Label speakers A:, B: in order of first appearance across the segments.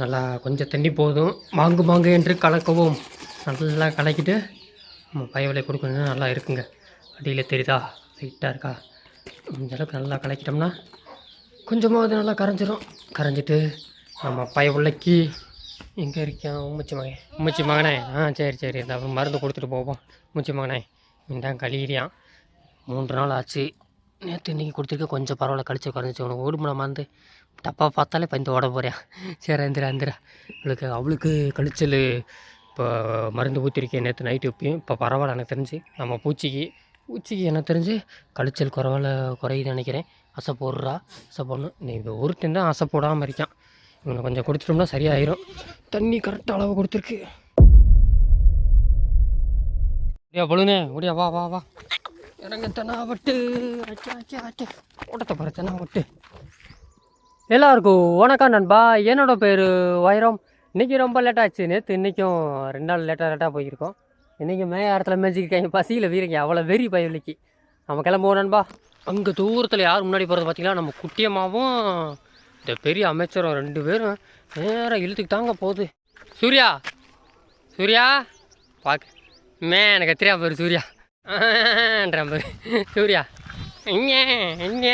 A: நல்லா கொஞ்சம் தண்ணி போதும். மாங்கு மாங்கு என்று கலக்கவும். நல்லா கலக்கிட்டு நம்ம பயவலை கொடுக்கணும் நல்லா இருக்குங்க. அடியில் தெரியுதா? லைட்டாக இருக்கா? இந்த அளவுக்கு நல்லா கலக்கிட்டோம்னா கொஞ்சமாவது நல்லா கரைஞ்சிரும். கரைஞ்சிட்டு நம்ம பயவுள்ளைக்கு எங்கே இருக்கான் உம்மச்சி மகன். உம்மச்சி மகனே. ஆ சரி சரி. இந்த மருந்து கொடுத்துட்டு போவோம். உம்மச்சி மகனே. இந்தாங்க கழியிறியான் மூன்று நாள் ஆச்சு. நேற்று இன்றைக்கி கொடுத்துருக்க கொஞ்சம் பரவாயில்ல. கழிச்சு குறைஞ்சிச்சு உனக்கு ஓடுமுறை மருந்து தப்பாக பார்த்தாலே பயந்து ஓட போகிறேன் சரி அந்திரா அந்திரா அவளுக்கு அவளுக்கு கழிச்சல் இப்போ மருந்து ஊற்றிருக்கேன் நேற்று நைட்டு இப்பயும். இப்போ பரவாயில்ல எனக்கு தெரிஞ்சு. நம்ம பூச்சிக்கு பூச்சிக்கு எனக்கு தெரிஞ்சு கழிச்சல் குறவால குறையுது நினைக்கிறேன். அசை போடுறா அசை போடணும். நீ இப்போ ஒருத்தன் தான் அசை போடாமல் இருக்கான். இவனை கொஞ்சம் கொடுத்துட்டோம்னா சரியாயிரும். தண்ணி கரெக்டாக அளவு கொடுத்துருக்கு. முடியா பொழுனே முடியா வா வா வா. இறங்க தென்னா விட்டு ஓட்டத்தை பாரு தென்னா விட்டு எல்லாருக்கும் வணக்கம் நண்பா என்னோட பேர் வைரம் இன்றைக்கி ரொம்ப லேட் நேற்று இன்றைக்கும் ரெண்டு நாள் லேட்டாக லேட்டாக போயிருக்கோம் இன்றைக்கி மே இடத்துல மேய்ச்சிக்கிருக்காங்க பசியில் வீரங்க அவ்வளோ வெறி பயவலிக்கு நம்ம கிளம்புவோம் நண்பா அங்கே தூரத்தில் யார் முன்னாடி போகிறது பார்த்தீங்கன்னா நம்ம குட்டியம்மாவும் இந்த பெரிய அமைச்சரும் ரெண்டு பேரும் நேராக இழுத்துக்கு தாங்க போகுது சூர்யா சூர்யா பார்க்க மே எனக்கு தெரியாம பேர் சூர்யா ஆன்ற பேர் சூர்யா இங்கே இங்கே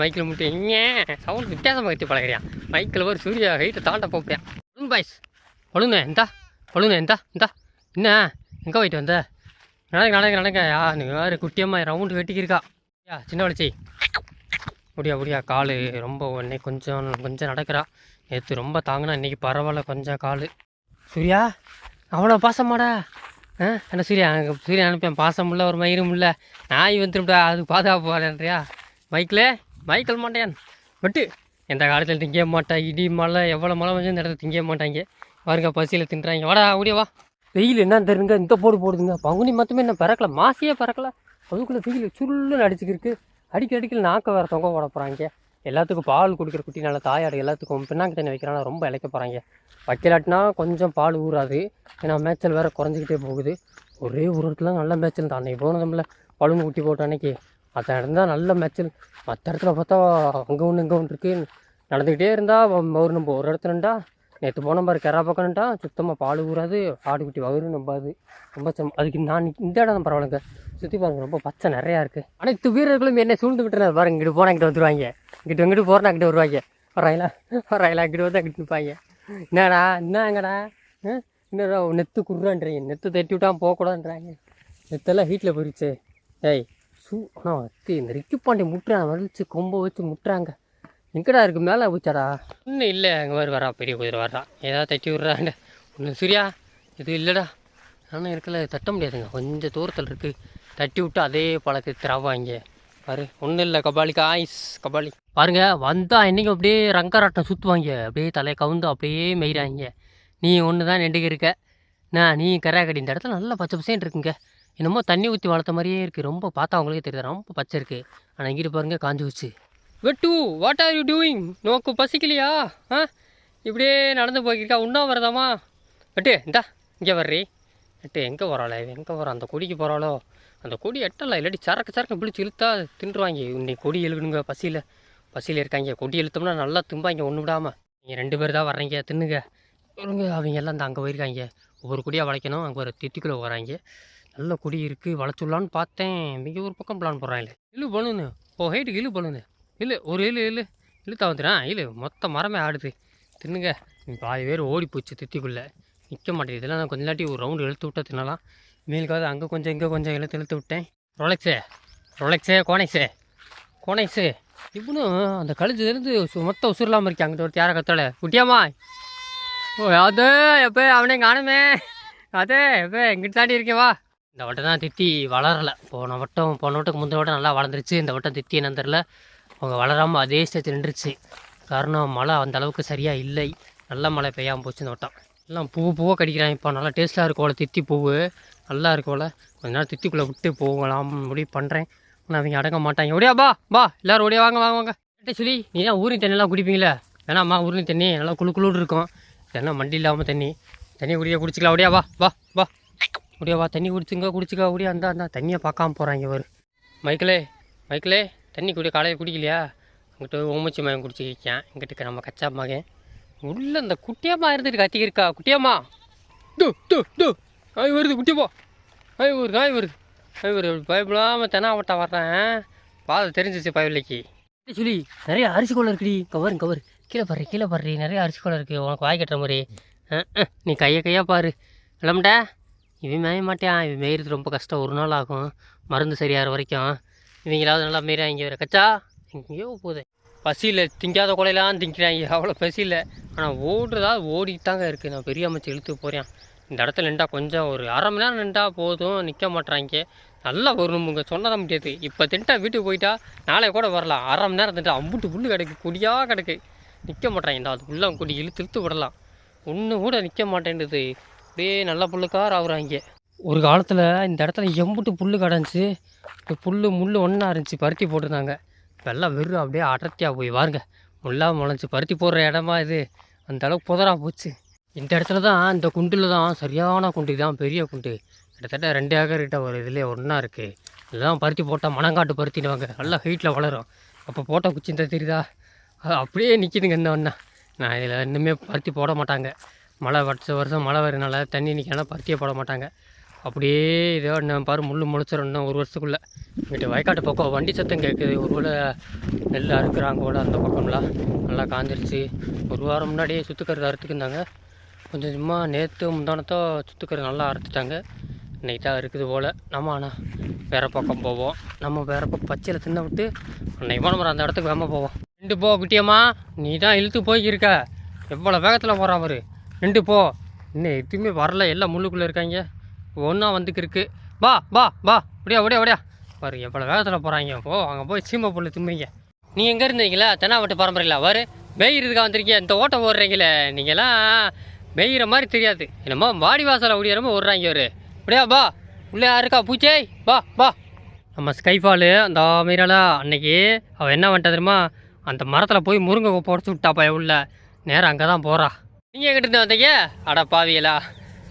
A: மைக்கில் மட்டும் இங்கே. சவுண்ட் வித்தியாசமாக வச்சு பழகிறியா. மைக்கில் ஒரு சூர்யா ஹைட்டை தாண்ட போப்பியா. ஒழுங்கு பாய்ஸ் ஒழுங்க இந்தா. ஒழுங்க இந்தா இந்தா. என்ன? எங்கே போயிட்டு வந்த? நடக்க நடக்க நடக்க. யா நீ வேறு குட்டியம்மா ரவுண்டு வெட்டிக்கிருக்கா. யா சின்ன வளச்சி முடியா முடியா. கால் ரொம்ப உடனே கொஞ்சம் கொஞ்சம் நடக்கிறா. நேற்று ரொம்ப தாங்கினா இன்றைக்கி பரவாயில்ல கொஞ்சம் கால். சூர்யா அவ்வளோ பாசமாடா. ஆ? என்ன சூர்யா எனக்கு சூர்யா அனுப்பேன் பாசம் இல்லை ஒரு மயிரும் இல்லை நாய் வந்துரும்டா அது பாதுகாப்பு வரேன்றியா மைக்கில் மைக்கேல் மாட்டேன். பட்டு எந்த காலத்தில் திங்க மாட்டா இடி மழை எவ்வளோ மழை வந்து இந்த இடத்துல திங்க மாட்டாங்க பாருங்க பசியில் தின்றாங்க வாடா ஓடியா வா. வெயில் என்ன தெரியுங்க. இந்த போடு போடுதுங்க. பங்குனி மொத்தமே என்ன பறக்கல. மாசியே பறக்கல. அதுக்குள்ளே வெயில் சுருள்னு அடிச்சுக்கிருக்கு. அடிக்க அடிக்கல நாக்க வேறு தொங்க போட போகிறாங்க எல்லாத்துக்கும் பால் கொடுக்குற நல்ல தாயாடு எல்லாத்துக்கும் பின்னாக்கு தண்ணி வைக்கிறாங்க ரொம்ப இழைக்க போகிறாங்க வைக்கலாட்டினா கொஞ்சம் பால் ஊறாது. ஏன்னா மேய்ச்சல் வேறு குறைஞ்சிக்கிட்டே போகுது. ஒரே ஒரு இடத்துல நல்ல மேய்ச்சல் தான். அன்றைக்கி போனதும்ல பழுங்கு குட்டி போட்ட அன்னைக்கு. மற்ற இடம் தான் நல்ல மேய்ச்சல். மற்ற இடத்துல பார்த்தா அங்கே ஒன்று இங்கே ஒன்று இருக்குது நடந்துக்கிட்டே இருந்தால் ஒரு நம்ம ஒரு இடத்துல நின்றா நேற்று போன மாதிரி கரா பக்கம்ட்டா சுத்தமாக பால் ஊறாது ஆடு குட்டி வயிறு நம்பாது. ரொம்ப சம் அதுக்கு நான் இந்த இடம் தான் பரவாயில்லைங்க. சுற்றி பாருங்கள் ரொம்ப பச்சை நிறையா இருக்குது அனைத்து வீரர்களும் என்ன சூழ்ந்து விட்டுறாரு பாருங்க இங்கிட்டு போனால் இங்கிட்ட வந்துடுவாங்க இங்கிட்டு இங்கிட்டு போகிறனா இங்கிட்ட வருவாங்க. வராங்களா வராங்களா இங்கிட்டு வந்து அங்கிட்டு நிற்பாங்க என்னடா என்ன எங்கடா? என்னடா நெத்து குர்றான்றீங்க. நெத்து தட்டி விட்டான் போகக்கூடாதுன்றாங்க. நெத்தெல்லாம் வீட்டில் போயிடுச்சு ஏய் சூ ஆனால் அத்தி இந்த ரிக்கி பாண்டி முட்டுறான். வலிச்சு கொம்பை வச்சு முட்டுறாங்க. எங்கடா இருக்கு? மேலே பிடிச்சாடா இன்னும் இல்லை. அங்கே மாதிரி வரா. பெரிய குதிரை வர்றான் ஏதாவது தட்டி விட்றாண்ட ஒன்று சூர்யா? இது இல்லைடா. ஆனால் இருக்கல. தட்ட முடியாதுங்க. கொஞ்சம் தூரத்தில் இருக்குது தட்டி விட்டு அதே பழக்க திராவாங்க பாரு. ஒன்றும் இல்லை. கபாலிக்கு ஆயிஸ் கபாலி. பாருங்க. வந்தால் இன்றைக்கும் அப்படியே ரங்கராட்டம் சுற்றுவாங்க அப்படியே தலையை கவுந்து அப்படியே மெய்கிறாங்க நீ ஒன்று தான் நெண்டுக்கு இருக்க. நான் நீ கராக்கடி இந்த இடத்துல நல்லா பச்சை பசேன்னு இருக்குங்க. என்னமோ தண்ணி ஊற்றி வளர்த்த மாதிரியே இருக்குது ரொம்ப பார்த்தா அவங்களுக்கே தெரியுது. ரொம்ப பச்சை இருக்குது ஆனால் இங்கிட்டு பாருங்க காஞ்சி வச்சு வெட்டு வாட் ஆர் யூ டூயிங் நோக்கு பசிக்கலையா? ஆ? இப்படியே நடந்து போய்க்கிருக்கா உண்ணா வரதாமா? வெட்டு இந்தா இங்கே வர்றி. வெட்டு எங்கே போகிறாளே எங்கே போகிறா அந்த கொடிக்கு போகிறாளோ அந்த கொடி எட்டலாம் இல்லாட்டி சரக்கு சரக்கு பிடிச்சி இழுத்தா தின்றுவாங்க. இன்னைக்கு கொடி எழுகணுங்க பசியில். பசியில் இருக்காங்க. கொடி இழுத்தோம்னா நல்லா திம்பாங்க ஒன்று விடாமல் நீங்கள் ரெண்டு பேர் தான் வர்றீங்க தின்னுங்க. இவங்க அவங்க எல்லாம் இந்த அங்கே போயிருக்காங்க. ஒவ்வொரு கொடியாக வளைக்கணும் அங்கே ஒரு தித்திக்குள்ளே வராங்க நல்ல கொடி இருக்குது வளைச்சுடலான்னு பார்த்தேன். மிக ஒரு பக்கம் பிளான் போடுறாங்களே. இழு பண்ணுன்னு ஓ ஹைட்டுக்கு இழு பண்ணுன்னு இல்லை ஒரு இல்லை இல்லை. இழுத்தா வந்துடுறான் இல்லை மொத்த மரமே ஆடுது. தின்னுங்க. நீ பாதி பேர் ஓடி போச்சு தித்திக்குள்ளே. நிற்க மாட்டேங்குது. இதெல்லாம் நான் கொஞ்ச நாட்டி ஒரு ரவுண்டு இழுத்து விட்டா தின்னலாம். மேலுக்காவது அங்கே கொஞ்சம் இங்கே கொஞ்சம் இழுத்து இழுத்து விட்டேன். ரொலெக்ஸே ரொலெக்ஸே கோனைஸே கோனைஸு இவனும் அந்த கழுத்துலேருந்து மொத்த உசுரலாமல் இருக்கேன் அங்கிட்ட ஒரு தேர கத்தோட குட்டியாமா ஓ அது எப்போ அவனே காணுமே. அதே எப்போ எங்கிட்ட தாண்டி இருக்கேவா வா. இந்த வட்டம் தான் தித்தி வளரலை. போன வட்டம் போன வட்டத்துக்கு முந்தின வட்டம் நல்லா வளர்ந்துருச்சு. இந்த வட்டம் தித்தி என்னன்னு தெரில அவங்க வளராமல் அதே ஸ்டேஜ் நின்றுச்சு. காரணம் மழை அந்த அளவுக்கு சரியாக இல்லை. நல்ல மழை பெய்யாமல் போச்சு இந்த வட்டம். எல்லாம் பூ பூவாக கடிக்கிறான் இப்போ. நல்லா டேஸ்ட்டாக இருக்கோல தித்தி பூவு. நல்லா இருக்கோல கொஞ்ச நேரம் தித்திக்குள்ளே விட்டு போகலாம் முடிவு பண்ணுறேன் ஆனால் அவங்க அடங்க மாட்டாங்க. ஒடியா பா பா எல்லோரும் ஒடியா வாங்க வாங்க வாங்க. சொல்லி நீ தான் ஊரின் தண்ணியெல்லாம் குடிப்பீங்களே? வேணாம்மா ஊரின் தண்ணி. நல்லா குளு குளுன்னு இருக்கும். இதெல்லாம் மண்டி இல்லாமல் தண்ணி. தண்ணி குடிக்க குடிச்சிக்கலாம். ஒடியா வா வா வா. ஒடியா வா. தண்ணி குடிச்சுங்க குடிச்சுக்க ஓடியா. அந்த அந்த தண்ணியை பார்க்காம போகிறாங்க இவர். மைக்கிளே மைக்கிளே தண்ணி குடி காலையில் குடிக்கலையா? அங்கிட்ட ஓமச்சி மகன் குடிச்சிருக்கேன் இங்கிட்ட நம்ம கச்சா மகன். உள்ள அந்த குட்டியம்மா இருந்துட்டு கத்திக்கிருக்கா குட்டியம்மா டு டு டு நாய் வருது குட்டியப்போ நாய் வருது ஆய் வருது. நாய் வருது. பயப்படாமல் தெனாவட்டா வர்றேன். பாதை தெரிஞ்சிச்சு பயவில்லைக்கு. சொல்லி நிறைய அரிசி கோலம் இருக்குடி. கவர் கவர் கீழே பாரு கீழே பாரு. நிறைய அரிசி கோலம் இருக்குது உனக்கு வாய் கட்டுற மாதிரி. நீ கையை கையாக பாரு. இல்லம்டா இவன் மேய மாட்டேன் இவன் மேயிறது ரொம்ப கஷ்டம். ஒரு நாள் ஆகும். மருந்து சரியாகிற வரைக்கும். இவங்களாவது நல்லா மேய்றாங்க வேறு கச்சா. எங்கேயோ போகுது. பசியில் திங்காத கொலையெல்லாம் திங்கிறாங்க. அவ்வளோ பசியில் ஆனால் ஓடுறதா ஓடிட்டு தாங்க இருக்குது நான் பெரிய அமைச்சு இழுத்து போகிறேன் இந்த இடத்துல நின்றா கொஞ்சம் ஒரு அரை மணி நேரம் நின்றா போதும். நிற்க மாட்றாங்க. நல்லா வரணுமுங்க சொன்னத முடியாது. இப்போ தின்ட்டா வீட்டுக்கு போயிட்டா நாளை கூட வரலாம் அரை மணி நேரம் தின்ட்டா அம்புட்டு புல்லு கிடக்கு. குடியாக கிடக்கு. நிற்க மாட்றாங்க. அது உள்ளே குடி இழுத்து இழுத்து விடலாம். ஒன்று கூட நிற்க மாட்டேன்றது. அப்படியே நல்ல புல்லுக்கார ஆகுறாங்க. ஒரு காலத்தில் இந்த இடத்துல எம்புட்டு புல் கடைஞ்சி இப்போ புல் முள் ஒன்றா இருந்துச்சு பருத்தி போட்டிருந்தாங்க. இப்போல்லாம் வெறும் அப்படியே அடர்த்தியாக போய் பாருங்க. முள்ளாக முளைஞ்சி பருத்தி போடுற இடமா இது. அந்த அளவுக்கு போச்சு. இந்த இடத்துல தான் இந்த குண்டில் தான் சரியான குண்டு தான் பெரிய குண்டு. கிட்டத்தட்ட ரெண்டு ஏக்கர் கிட்ட ஒரு இதுலேயே ஒன்றா இருக்குது இதெல்லாம் பருத்தி போட்டால் மணங்காட்டு பருத்திடுவாங்க நல்லா ஹைட்டில் வளரும். அப்போ போட்ட குச்சி இந்த தெரியுதா? அப்படியே நிற்கிதுங்க இந்த ஒன்றா நான் இதில் இன்னுமே பருத்தி போட மாட்டாங்க. மழை வருஷம் வருஷம் மழை வரனால தண்ணி நிற்கலாம் பருத்தியே போட மாட்டாங்க. அப்படியே இதோ இன்னும் பாரு முள் முளைச்சிடணும் இன்னும் ஒரு வருஷத்துக்குள்ளே. இங்கிட்ட வயக்காட்டு பக்கம் வண்டி சத்தம் கேட்குது ஒரு வேளை நெல் அறுக்கிறாங்க கூட அந்த பக்கம்லாம் நல்லா காஞ்சிருச்சு. ஒரு வாரம் முன்னாடியே சுற்றுக்கறது அறுத்துக்கிருந்தாங்க கொஞ்சம் சும்மா நேற்று முந்தானத்தோ சுற்றுக்கறது நல்லா அறுத்துட்டாங்க. இன்னைக்கு தான் இருக்குது போல். நம்ம ஆனால் வேறு பக்கம் போவோம். நம்ம வேறு பக்கம் பச்சையில் தின்ன விட்டு அன்னைக்கு நம்ம அந்த இடத்துக்கு வேகமாக போவோம். ரெண்டு போ குட்டியம்மா. நீ தான் இழுத்து போய்க்கிருக்க. எவ்வளோ வேகத்தில் போகிறான் அவர் ரெண்டு போ. இன்னும் எதுவுமே வரல. எல்லாம் முள்ளுக்குள்ளே இருக்காங்க. ஒன்றா வந்துக்கு இருக்கு வா வா வா. அப்படியா அப்படியா அப்படியா பாரு எவ்வளோ வேகத்தில் போகிறாங்க போ அங்கே போய் சீமை புல்லு திம்பிங்க நீ எங்கே இருந்தீங்களா? தென்னாவட்டு பரம்பரையில். வரு. மேய்கிறதுக்காக வந்திருக்கீங்க இந்த ஓட்டம் ஓடுறீங்களே. நீங்களாம் மேய்கிற மாதிரி தெரியாது. என்னமோ வாடி வாசலை ஓடியாரமோ ஓடுறாங்க ஒரு அப்படியா பா உள்ளே யாருக்கா பூச்சே. வா வா. நம்ம ஸ்கைஃபாலு அந்த மீறால அன்னைக்கு அவள் என்ன பண்ணிட்டா தெரியுமா? அந்த மரத்தில் போய் முருங்கை புடச்சி விட்டாப்பா உள்ள. நேரம் அங்கே தான் போகிறா நீங்கள் எங்கிட்ட இருந்து வந்தீங்க? அட பாவியலா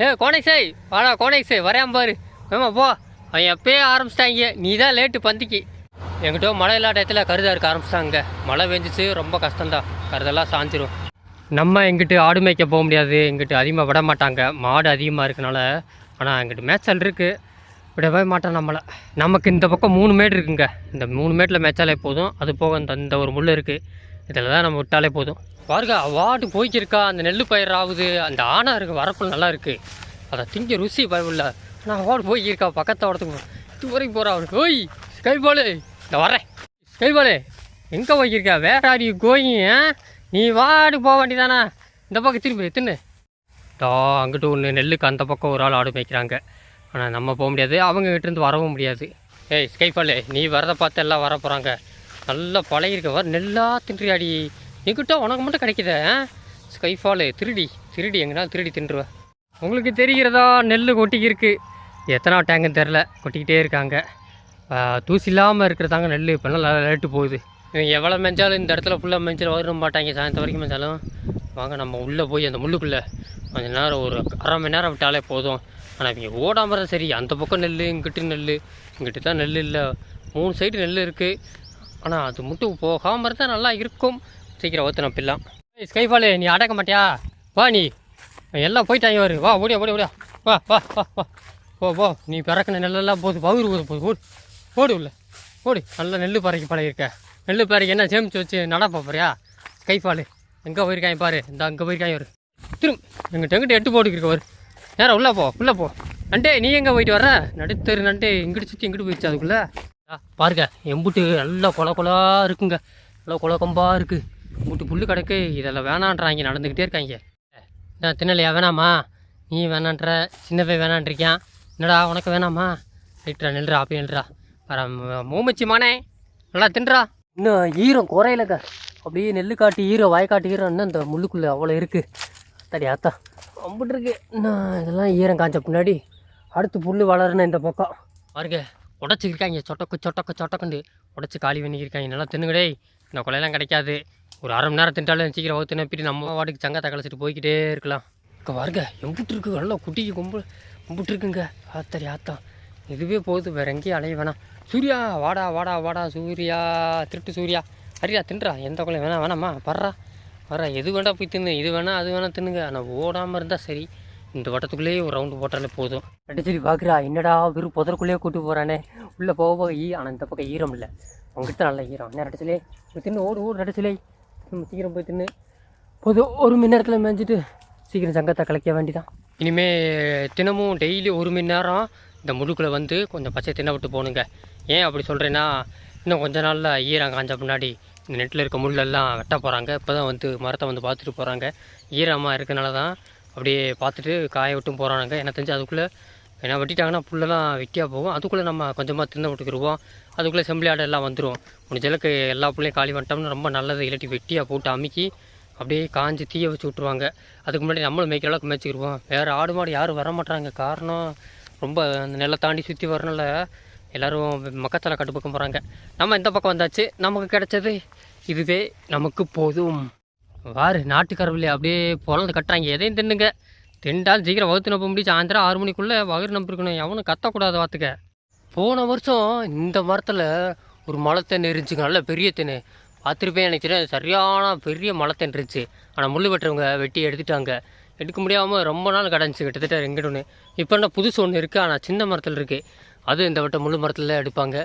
A: ஏ கோனேக்ஸை வாடா கோனேக்ஸை வரையாம பாரு. ஏமா போ. அவன் எப்பயே ஆரம்பிச்சிட்டாங்க. நீ தான் லேட்டு பந்திக்கு. எங்கிட்ட மழை இல்லாத இடத்துல கருதா இருக்க ஆரம்பிச்சிட்டாங்க. மழை பெஞ்சிச்சு ரொம்ப கஷ்டம்தான். கருதெல்லாம் சாஞ்சிரும். நம்ம எங்கிட்டு ஆடு மேய்க்க போக முடியாது. எங்கிட்டு அதிகமாக விட மாட்டாங்க. மாடு அதிகமாக இருக்கனால ஆனால் எங்கிட்ட மேய்ச்சல் இருக்குது விடவே மாட்டோம் நம்மளை. நமக்கு இந்த பக்கம் மூணு மேடு இருக்குங்க. இந்த மூணு மேட்டில் மேய்ச்சாலே போதும். அது போக இந்த இந்த ஒரு முள் இருக்குது இதில் தான் நம்ம விட்டாலே போதும். பாருங்க அவாட்டு போய்க்கிருக்கா அந்த நெல் பயிர் ஆகுது அந்த ஆனா இருக்கு வரப்பு நல்லா இருக்குது அதை திங்க ருசி பயமில்ல. நான் அவாடு போய்க்கிருக்கா பக்கத்து இடத்துக்கு இது வரைக்கும் போகிறா அவருக்கு ஓய் ஸ்கைபாலு இந்த வரேன் ஸ்கைபாலு எங்கே போய்க்கிருக்கா? வேற ஆர் யூ நீ வாடு போக வேண்டியதானா? இந்த பக்கம் திரும்பி தின்னு. டா அங்கிட்டு ஒன்று நெல்லுக்கு அந்த பக்கம் ஒரு ஆள் ஆடு மேய்க்கிறாங்க. ஆனால் நம்ம போக முடியாது அவங்க கிட்டேருந்து வரவும் முடியாது. ஏய் ஸ்கைஃபாலு நீ வரதை பார்த்து எல்லாம் வர போகிறாங்க நல்லா பழகிருக்க வர நெல்லா தின்றியாடி. எங்கிட்ட உனக்கு மட்டும் கிடைக்குதே ஸ்கைஃபாலு திருடி திருடி எங்கனாலும் திருடி தின்றுவேன் உங்களுக்கு தெரிகிறதா நெல் கொட்டிக்கிருக்கு எத்தனா எத்தனை டேங்குன்னு தெரில கொட்டிக்கிட்டே இருக்காங்க. தூசி இல்லாமல் இருக்கிறதாங்க நெல் இப்போல்லாம் லேட்டு போகுது. இவங்க எவ்வளோ மெஞ்சாலும் இந்த இடத்துல ஃபுல்லாக மெஞ்சில் வர மாட்டாங்க சாயந்தரம் வரைக்கும் மெஞ்சாலும் வாங்க நம்ம உள்ளே போய் அந்த முள்ளுக்குள்ளே கொஞ்ச நேரம் ஒரு அரை மணி நேரம் விட்டாலே போதும். ஆனால் இவங்க ஓடாமல் இருந்தா சரி அந்த பக்கம் நெல் இங்கிட்டு நெல் இங்கிட்டு தான் நெல் இல்லை. மூணு சைடு நெல் இருக்குது ஆனால் அது மட்டும் போகாமல் இருந்தால் நல்லா இருக்கும். சீக்கிரம் ஓத்தணும் பில்லாம். ஏய் ஸ்கைஃபாலு நீ அடக்க மாட்டியா? வா நீ. எல்லாம் போயிட்டாங்க வரு வா ஓடியா ஓடியா ஓடியா. வா வா வா வா. போ போ. நீ பிறக்கின நெல்லெல்லாம் போது பவுர் போது போது. ஓடு. ஓடு உள்ள. ஓடு. நல்லா நெல் பறக்கி பழகிருக்க நெல் பறக்கி என்ன சேமிச்சு வச்சு நட போறியா? ஸ்கைஃபாலு எங்கே போயிருக்காங்க பாரு. இந்த அங்கே போயிருக்காங்க வரு திரும் எங்கிட்ட எங்கிட்ட எட்டு போட்டுக்கிருக்க வரு நேரம் உள்ளே போ உள்ளே போ. நண்டே நீ எங்கே போயிட்டு வர நடுத்தரு நண்டே இங்கிட்டு சுற்றி இங்கிட்டு போயிடுச்சு அதுக்குள்ளே. பாருங்க எம்புட்டு நல்லா கொல கொலா இருக்குங்க. நல்லா கொல கொம்பா இருக்குது எம்புட்டு புல்லு கிடக்கு இதெல்லாம் வேணான்றாங்க நடந்துக்கிட்டே இருக்காங்க. நான் தின்னலையா வேணாமா? நீ வேணான்ற சின்னவே வேணான்றிருக்கியான் என்னடா உனக்கு வேணாமா? ரைட்ரா நில்றா அப்படியே நில்றா. வர மூமச்சி மானே நல்லா தின்றா. இன்னும் ஈரம் குறையிலங்க. அப்படியே நெல்லு காட்டு ஈரம் வாய்க்காட்டு ஈரம் இன்னும் இந்த முள்ளுக்குள்ளே அவ்வளோ இருக்குது தடி ஆத்தா அம்பிட்டு இருக்கு. இன்னும் இதெல்லாம் ஈரம் காஞ்ச பின்னாடி அடுத்து புல் வளருன்னு இந்த பக்கம். பாருங்க உடச்சிருக்காங்க சொட்டக்கு சொட்டக்கு சொட்டக்குண்டு. உடச்சி காலி பண்ணிக்கிருக்காங்க. நல்லா தின்னுங்கடே. இந்த கொலையெல்லாம் கிடைக்காது. ஒரு அரை மணி நேரம் தின்ட்டாலும் சீக்கிரம் வகுத்து நப்பிட்டு நம்ம வாட்டுக்கு சங்கத்தை கழிச்சிட்டு போய்கிட்டே இருக்கலாம். இங்கே பாருங்க. எம்பிட்டு இருக்கு. நல்லா குட்டிக்கு கும்பு கும்பிட்டு இருக்குங்க. ஆத்தரி ஆத்தா இதுவே போகுது. வேற எங்கேயும் அலைய வேணாம். சூர்யா வாடா வாடா வாடா சூர்யா. திருட்டு சூர்யா. அரியா தின்றா. எந்த கொலையும் வேணாம் வேணாம்மா வர்றா. வர்றா. எது வேணா போய் தின்னு. இது வேணால் அது வேணால் தின்னுங்க. ஆனால் ஓடாமல் இருந்தால் சரி. இந்த வட்டத்துக்குள்ளேயே ஒரு ரவுண்டு போட்டாலே போதும். அடிச்சடி பார்க்குறா என்னடா வெறும் புதருக்குள்ளேயே கூட்டு போகிறானே உள்ளே போக போக ஈ ஆனால் இந்த பக்கம் ஈரம் இல்லை. அவங்ககிட்ட நல்ல ஈரம். என்ன போய் தின்னு ஓடு ஓடு நம்ம சீக்கிரம் போய் தின்னு. போதும் ஒரு மணி நேரத்தில் மேய்ஞ்சிட்டு சீக்கிரம் சங்கத்தை கலைக்க வேண்டிதான். இனிமே தினமும் டெய்லி ஒரு மணி நேரம் இந்த முழுக்குள்ள வந்து கொஞ்சம் பச்சை தின்ன விட்டு போகணுங்க ஏன் அப்படி சொல்கிறேன்னா இன்னும் கொஞ்ச நாளில் ஈரம் காஞ்ச முன்னாடி இந்த நெட்டில் இருக்க முள்ளெல்லாம் வெட்ட போகிறாங்க இப்போ தான் வந்து மரத்தை வந்து பார்த்துட்டு போகிறாங்க ஈரமாக இருக்கனால தான் அப்படியே பார்த்துட்டு காய விட்டும் போகிறாங்க என்ன தெரிஞ்சு அதுக்குள்ளே ஏன்னா வெட்டிட்டாங்கன்னா புல்லெல்லாம் வெட்டியாக போகும். அதுக்குள்ளே நம்ம கொஞ்சமாக திருந்த விட்டுக்கிருவோம். அதுக்குள்ளே செம்பிளி ஆடை எல்லாம் வந்துடும் முடிஞ்சளவுக்கு எல்லா புள்ளையும் காலி பண்ணிட்டோம்னு ரொம்ப நல்லது. இல்லாட்டி வெட்டியாக போட்டு அமுக்கி அப்படியே காஞ்சி தீய வச்சு விட்ருவாங்க அதுக்கு முன்னாடி நம்மளும் மேய்க்கிற அளவுக்கு வேறு ஆடு மாடு யாரும் வர மாட்டாங்க காரணம் ரொம்ப அந்த நெல்லை தாண்டி சுற்றி வரனால எல்லோரும் மக்கத்தில் கட்டு பக்கம் போகிறாங்க நம்ம இந்த பக்கம் வந்தாச்சு. நமக்கு கிடைச்சது இதுவே. நமக்கு போதும். வாரு நாட்டுக்கரவில்லை அப்படியே பொழந்து கட்டுறாங்க. எதையும் தின்னுங்க. திண்டால் சீக்கிரம் வகுத்து நம்ப முடியும் சாயந்தரம் ஆறு மணிக்குள்ளே வகுறு நம்பிருக்கணும். எவனும் கத்தக்கூடாது பார்த்துக்க போன வருஷம் இந்த மரத்தில் ஒரு மலைத்தேன் இருந்துச்சுங்க. நல்ல பெரிய தேன். பார்த்துருப்பேன் எனக்கு தெரியும் சரியான பெரிய மலைத்தேன் இருந்துச்சு. ஆனால் முள் வெட்டுறவங்க வெட்டி எடுத்துட்டாங்க. எடுக்க முடியாமல் ரொம்ப நாள் கடந்துச்சு கிட்டத்தட்ட எங்கிட்ட இப்போ என்ன புதுசு ஒன்று இருக்குது ஆனால் சின்ன மரத்தில் இருக்குது அது இந்த வட்டம் முழு மரத்தில் எடுப்பாங்க.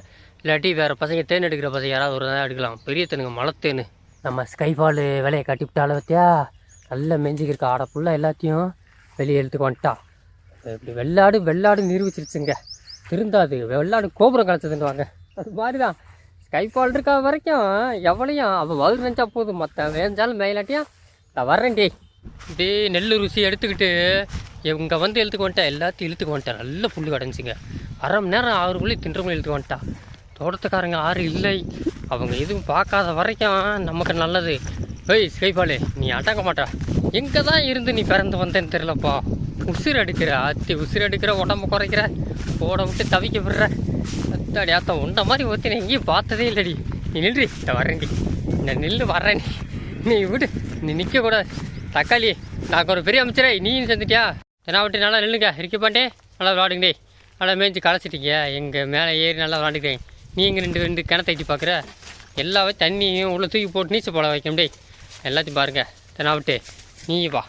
A: இல்லாட்டி வேறு பசங்க தேன் எடுக்கிற பசங்க யாராவது ஒரு தான் எடுக்கலாம். பெரிய தேனுங்க மலைத்தேன் நம்ம ஸ்கைஃபால் விலையை கட்டிவிட்டால பார்த்தியா நல்ல மெஞ்சிக்கிருக்கா. ஆடை ஃபுல்லாக எல்லாத்தையும் வெளியே எடுத்துக்கு வந்துட்டா. இப்படி வெள்ளாடு வெள்ளாடு நிரூபிச்சிருச்சுங்க. திருந்தாது வெள்ளாடு கோபுரம் கலைச்சதுன்னுவாங்க. அது மாதிரி தான் ஸ்கைஃபால் இருக்க வரைக்கும் எவளையும் அவள் வயிறு நினச்சா போதும். மற்ற வேஞ்சாலும் மேலாட்டியும் நான் வர்றேன் டேய். டே நெல் ருசி எடுத்துக்கிட்டு இங்கே வந்து இழுத்துக்கு வந்துட்டேன் எல்லாத்தையும் இழுத்துக்கு வந்துட்டேன் நல்ல புல் கடைஞ்சிங்க அரை மணி நேரம் ஆறுக்குள்ளே தின்றவங்க இழுத்துக்கு வந்துட்டா. தோட்டத்துக்காரங்க ஆறு இல்லை. அவங்க எதுவும் பார்க்காத வரைக்கும் நமக்கு நல்லது. ஏய் ஸ்கைபாலு நீ அடங்க மாட்டா. எங்கே தான் இருந்து நீ பிறந்து வந்தேன்னு தெரிலப்பா உசிர் அடிக்கிற அத்தி உசிர் அடிக்கிற உடம்பு குறைக்கிற ஓட விட்டு தவிக்க விடுற. அத்தாடி ஆத்தா உண்டை மாதிரி ஒத்தி நான் எங்கேயும் பார்த்ததே இல்லடி. நீ நின்றி இந்த வரேன்டி. நான் நில்லு வரேன். நீ விடு நீ நிற்கக்கூடாது தக்காளி நான் ஒரு பெரிய அமைச்சரே நீயும் செஞ்சுட்டியா தெனா விட்டு நல்லா நில்லுங்க இருக்க பாண்டே. நல்லா விளாடுங்கடே. நல்லா மேய்ஞ்சி களைச்சிட்டீங்க எங்கள் மேலே ஏறி நல்லா விளாண்டுக்கிறேன். நீ இங்கே ரெண்டு ரெண்டு கிணத்த எட்டி பார்க்குற எல்லாவே தண்ணியும் உள்ளே தூக்கி போட்டு நீச்சல் போட வைக்க முடியே எல்லாத்தையும் பாருங்கள் தெனாவிட்டு நீ வா.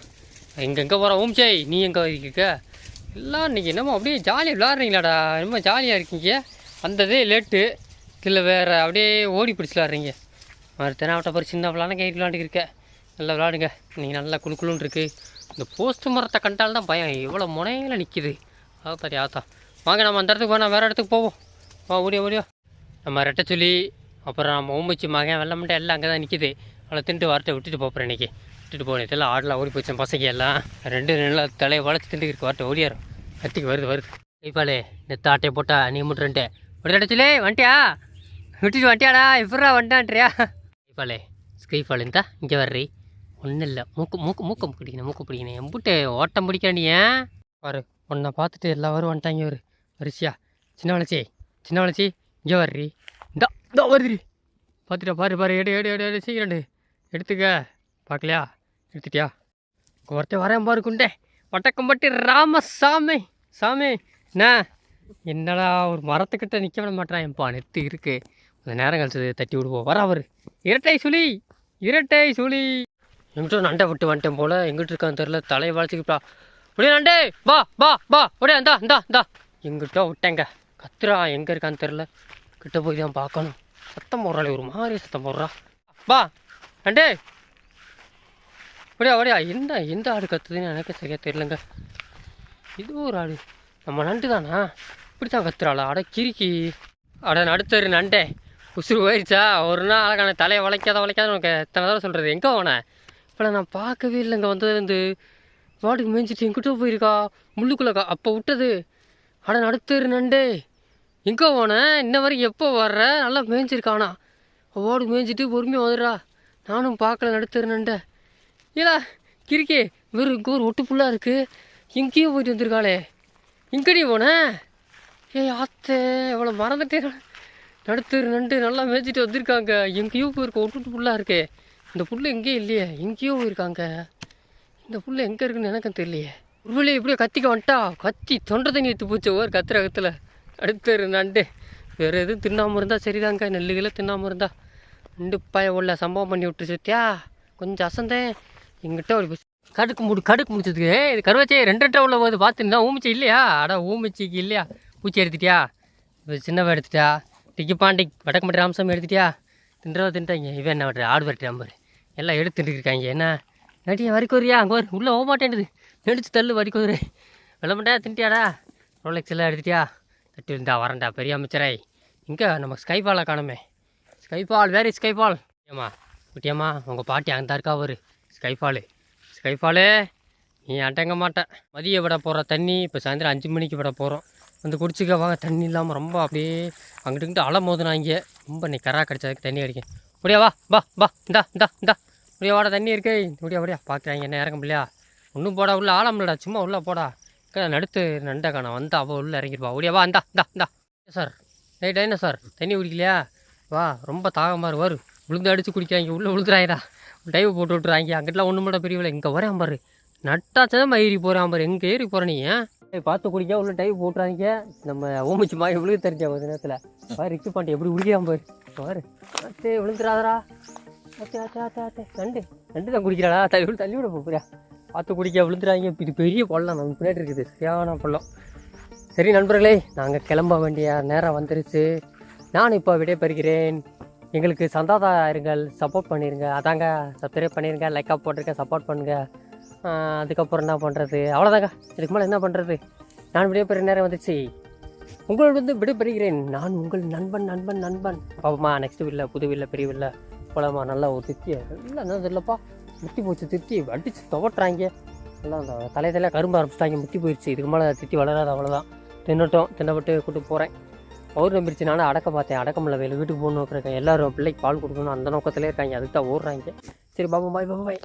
A: எங்கெங்கே போகிற ஓம்சே நீ எங்கே இருக்க? எல்லாம் இன்றைக்கி என்னமோ அப்படியே ஜாலியாக விளாட்றீங்களாடா என்னமோ ஜாலியாக இருக்கீங்க. வந்ததே லேட்டு இல்லை வேறு அப்படியே ஓடி பிடிச்சி விளாட்றீங்க மறு தெனாவட்ட பாரு சின்ன விளாட கை விளாண்டுக்கு இருக்க. நல்லா விளாடுங்க நீங்கள் நல்லா குளு இருக்குது இந்த போஸ்ட் மரத்தை கண்டால் தான் பயம். எவ்வளோ முனையில் நிற்கிது ஆத்தாடி ஆத்தா வாங்க நம்ம அந்த இடத்துக்கு போனால் வேறு இடத்துக்கு போவோம். வா ஓடியா ஓடியா. நம்ம ரெட்டச்சொல்லி அப்புறம் நம்ம மகன் வெள்ளம் மட்டும் எல்லாம் அங்கே தான் நிற்கிது அவளை தின்ட்டு வரட்ட விட்டுட்டு போகிறேன் இன்றைக்கி விட்டுட்டு போனேன். இதெல்லாம் ஆடலாம் ஓடி போச்சு பசங்க எல்லாம். ரெண்டு நல்லா தலையை வளர்த்து திண்டு இருக்கு வரட்ட ஓடியாரும். கத்திக்கு வருது வருது. கைப்பாலே நெத்த ஆட்டையை போட்டா நீ மட்டும் ஒரு ரெட்டச்சொல்லி வந்துட்டியா விட்டுட்டு வந்துட்டியாடா எப்படா வந்துட்டான்றியா கைப்பாலே ஸ்கைஃபால் இருந்தா இங்கே வர்றி. ஒன்றும் இல்லை. மூக்கு மூக்கு மூக்கம் பிடிக்கணும் மூக்கு பிடிக்கணும் எம்பிட்டு ஓட்டம் பிடிக்க ஏன்? பாரு உன்னை பார்த்துட்டு எல்லாரும் வந்துட்டாங்க ஒரு வரிசையா. சின்ன வளச்சி சின்ன வளச்சி இங்கே வர்றி. இதோ இந்தா வருதுடி பார்த்துட்டா பாரு பாரு எடு எடு எடு எடு சீக்கிரண்டு. எடுத்துக்க. பார்க்கலையா? எடுத்துட்டியா ஒருத்தன் வரேன் பாரு குண்டே. வட்டக்கம்பட்டி ராமசாமி. சாமி என்ன? என்னடா ஒரு மரத்துக்கிட்ட நிற்க விட மாட்டான் என்ப்பா நெத்து இருக்கு. கொஞ்சம் நேரம் கழிச்சது தட்டி விடுவோம். வர அவர் இரட்டை சுழி இரட்டை சுழி. எங்கிட்ட நண்டை விட்டு வந்துட்டேன் போல். எங்கிட்ட இருக்கான்னு தெரில தலையை வளர்த்துக்கிட்டா. அப்படியே நண்டே பா பா பா அப்படியே இந்தா இந்தா இந்தா. எங்கிட்ட விட்டேங்க. கத்துறா எங்கே இருக்கான்னு தெரில கிட்ட போய் தான் பார்க்கணும். சத்தம் போடுறாளே ஒரு மாதிரி சத்தம் போடுறா. அப்பா நண்டே அப்படியா அப்படியா எந்த எந்த ஆடு கத்துதுன்னு எனக்கு சரியாக தெரிலங்க இது ஒரு ஆடு. நம்ம நண்டு தானா? இப்படி தான் கத்துறாளா? அட கிறுக்கி. அட நடுத்தரு நண்டே. உசுறு போயிடுச்சா ஒரு நாள் அழகான தலையை வளைக்காத வளைக்காத உனக்கு எத்தனை தடவை சொல்கிறது எங்கே போன இப்போ நான் பார்க்கவே இல்லைங்க. வந்ததுலேருந்து வாட்டுக்கு மேய்ஞ்சிட்டு எங்கிட்ட போயிருக்கா? முள்ளுக்குள்ளக்கா அப்போ விட்டது. அட நடுத்தரு நண்டே. எங்கே போனேன் இன்ன வரைக்கும் எப்போ வர்ற? நல்லா மேய்ஞ்சிருக்கானா? ஓடு மேய்ஞ்சிட்டு பொறுமையாக வந்துடுறா. நானும் பார்க்கல நடுத்தரு நண்டை ஏலா கிறுக்கே வெறும் இங்கே ஒரு ஒட்டு புல்லாக இருக்குது எங்கேயோ போயிட்டு வந்திருக்காளே. எங்கடி போன ஏய் ஆத்தே எவ்வளோ மறந்துட்டேன் நடுத்துரு நண்டு நல்லா மேய்ச்சிட்டு வந்திருக்காங்க. எங்கேயோ போயிருக்க ஒட்டு புல்லாக இருக்கே. இந்த புல் எங்கேயும் இல்லையே. எங்கேயோ போயிருக்காங்க. இந்த புல் எங்கே இருக்குன்னு எனக்கும் தெரியலையே. உருவிலே எப்படியோ கத்திக்க வந்துட்டா. கத்தி தொண்டை தண்ணி எடுத்து போச்சு. ஒரு கத்துற கத்தில். அடுத்தரு நண்டு. வேறு எதுவும் தின்னாமல் இருந்தால் சரிதாங்க. நெல்லுகளை தின்னாமல் இருந்தா. நண்டு பய உள்ள சம்பவம் பண்ணி விட்டு சுத்தியா கொஞ்சம் அசந்தேன் எங்கிட்ட ஒரு கடுக்கு முடி கடுக்கு முடிச்சதுக்கு. ஏ இது கருவாச்சே ரெண்டு ரெண்டா உள்ள போகுது. பார்த்துருந்தா ஊமிச்சி இல்லையா? அடா ஊமிச்சிக்கு இல்லையா? பூச்சி எடுத்துட்டியா? இப்போ சின்னவ எடுத்துட்டா? டிக்கி பாண்டி வடக்கு ராமசாமி எடுத்துட்டியா? தின்றவா தின்ட்டாங்க. இவன் என்ன பண்ணுற ஆடு வரட்டு நம்பர் எல்லாம் எடுத்துட்டு இருக்காங்க. என்ன? நடிகை வரிக்கோரியா அங்கே வரு உள்ளே போக மாட்டேன்டுது நடிச்சு தள்ளு வரிக்கோரு விளம்பட்டா தின்ட்டியாடா? ரோலெக்ஸ் எல்லாம் எடுத்துட்டியா? தட்டி இருந்தா வரேன்டா பெரிய அமைச்சரை. இங்கே நம்ம ஸ்கைபாலை காணுமே. ஸ்கைஃபால் வேறு ஸ்கைஃபால் ஏம்மா குட்டியம்மா உங்கள் பாட்டி அங்கே தான் இருக்கா ஒரு ஸ்கைஃபாலு ஸ்கைஃபாலு நீ அடங்க மாட்டேன் மதிய விட போகிற தண்ணி இப்போ சாயந்தரம் அஞ்சு மணிக்கு விட போகிறோம் வந்து குடிச்சிக்க வாங்க தண்ணி இல்லாமல் ரொம்ப அப்படியே அங்கிட்டு இங்கிட்டு அலை மோதுனாங்க. ரொம்ப நீ கரா கிடச்சதுக்கு தண்ணி அடிக்க. முடியா வா பா பா இந்தா இந்தா இந்தா. முடியா வாடா தண்ணி இருக்கே. முடியா முடியா பார்க்குறாங்க என்ன இறங்க முடியா ஒன்றும் போடா உள்ள ஆழம்லடா சும்மா உள்ளே போடா. நடுத்து நண்டை காணோம் வந்து அவள் உள்ளே இறங்கிருப்பா ஓடியா வா இந்தா இந்தா இந்தா. சார்? நைட்டாக என்ன சார்? தண்ணி குடிக்கலையா? வா ரொம்ப தாகமாக இருக்கு விழுந்து அடித்து குடிக்கிறாங்க உள்ளே விழுந்துறாயிரா டைவ் போட்டு விட்றாங்க அங்கிட்டலாம் ஒன்றும் மட்டும் பெரியவில்லை. இங்கே வரேன் பாரு. நட்டாச்சதான் ஏறி போகிறான் பாரு. எங்கே ஏறி போகிற நீ ஏன் பார்த்து குடிக்க உள்ள டைவ் போட்டுறாங்க நம்ம ஓமிச்சு மாய் விழுக தெரிஞ்ச கொஞ்ச நேரத்தில். பாரு ரிக்கு பாண்டி எப்படி விழுகிறான் பாரு. பாரு. அத்தே விழுந்துடாதரா அத்தே அத்தே அத்தே அத்தே. நண்டு நண்டு தான் குடிக்கிறாடா தள்ளி விட தள்ளி விட போறியா பார்த்து குடிக்க விழுந்துறாங்க. இது பெரிய பள்ளம் நம்ம பின்னாடி இருக்குது சரியான பள்ளம் சரி நண்பர்களே நாங்கள் கிளம்ப வேண்டிய நேரம் வந்துருச்சு. நான் இப்போ விடைபெறுகிறேன். எங்களுக்கு சந்தாதாயிருங்கள் சப்போர்ட் பண்ணிடுங்க அதாங்க சப்ஸ்கிரைப் பண்ணிடுங்க லைக்காக போட்டிருக்கேன் சப்போர்ட் பண்ணுங்கள் அதுக்கப்புறம் என்ன பண்ணுறது அவ்வளோதாங்க இதுக்கு மேலே என்ன பண்ணுறது நான் விடைபெற நேரம் வந்துச்சு. உங்களோட வந்து விடைபெறுகிறேன். நான் உங்கள் நண்பன் நண்பன் நண்பன். பாப்போமா நெக்ஸ்ட் வீட்டில் புது வீட்டில் பெரிய வீட்டில் போலாமா? நல்லா ஒரு திருப்தியை நல்லா என்ன தெரியலப்பா? முத்தி போச்சு திருத்தி அடித்து துவட்டுறாங்க. எல்லாம் அந்த தலை தலையாக கரும்பு ஆரம்பிச்சிட்டாங்க முத்தி போயிடுச்சு இதுக்கு மேலே திருப்தி வளராது அவ்வளோதான் தின்னட்டும் தின்னப்பட்டு கூட்டு போகிறேன் அவர் நம்பிடுச்சு நானும் அடக்க பார்த்தேன். அடக்கமில்ல வேலை வீட்டுக்கு போகணும் இருக்கேன் எல்லோரும் பிள்ளைக்கு பால் கொடுக்கணும் அந்த நோக்கத்திலே இருக்காங்க. அதுக்கு தான் ஓடுறாங்க. சரி பாபா பாய் பாபா பாய்